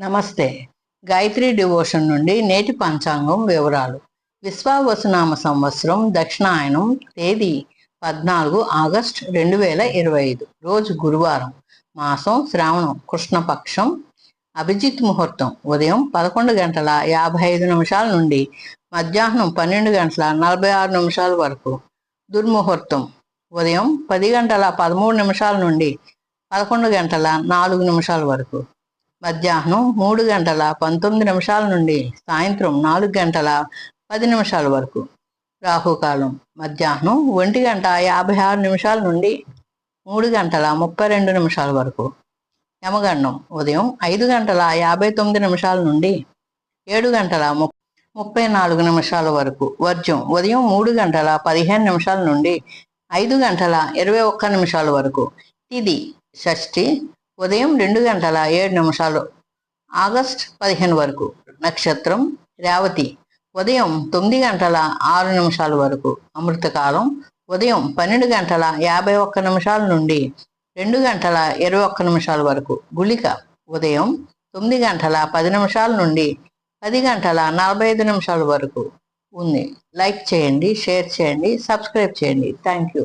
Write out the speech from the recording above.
నమస్తే. గాయత్రి డివోషన్ నుండి నేటి పంచాంగం వివరాలు. విశ్వావసునామ సంవత్సరం దక్షిణాయనం తేదీ పద్నాలుగు ఆగస్ట్ రెండు వేల ఇరవై ఐదు. రోజు గురువారం మాసం శ్రావణం కృష్ణపక్షం అభిజిత్ ముహూర్తం. ఉదయం పదకొండు గంటల యాభై ఐదు నిమిషాల నుండి మధ్యాహ్నం పన్నెండు గంటల నలభై ఆరు నిమిషాల వరకు దుర్ముహూర్తం. ఉదయం పది గంటల పదమూడు నిమిషాల నుండి పదకొండు గంటల నాలుగు నిమిషాల వరకు మధ్యాహ్నం మూడు గంటల పంతొమ్మిది నిమిషాల నుండి సాయంత్రం నాలుగు గంటల పది నిమిషాల వరకు. రాహుకాలం మధ్యాహ్నం ఒంటి గంట యాభై ఆరు నిమిషాల నుండి మూడు గంటల ముప్పై రెండు నిమిషాల వరకు. యమగండం ఉదయం ఐదు గంటల యాభై తొమ్మిది నిమిషాల నుండి ఏడు గంటల ము- ముప్పై నాలుగు నిమిషాల వరకు. వర్జం ఉదయం మూడు గంటల పదిహేను నిమిషాల నుండి ఐదు గంటల ఇరవై ఒక్క నిమిషాల వరకు. తిది షష్ఠి ఉదయం రెండు గంటల ఏడు నిమిషాలు. ఆగస్ట్ పదిహేను వరకు. నక్షత్రం రేవతి. ఉదయం తొమ్మిది గంటల ఆరు నిమిషాల వరకు. అమృతకాలం ఉదయం పన్నెండు గంటల యాభై ఒక్క నిమిషాల నుండి రెండు గంటల ఇరవై ఒక్క నిమిషాల వరకు. గుళిక. ఉదయం తొమ్మిది గంటల పది నిమిషాల నుండి పది గంటల నలభై ఐదు నిమిషాల వరకు ఉంది. లైక్ చేయండి షేర్ చేయండి సబ్స్క్రైబ్ చేయండి. Thank you.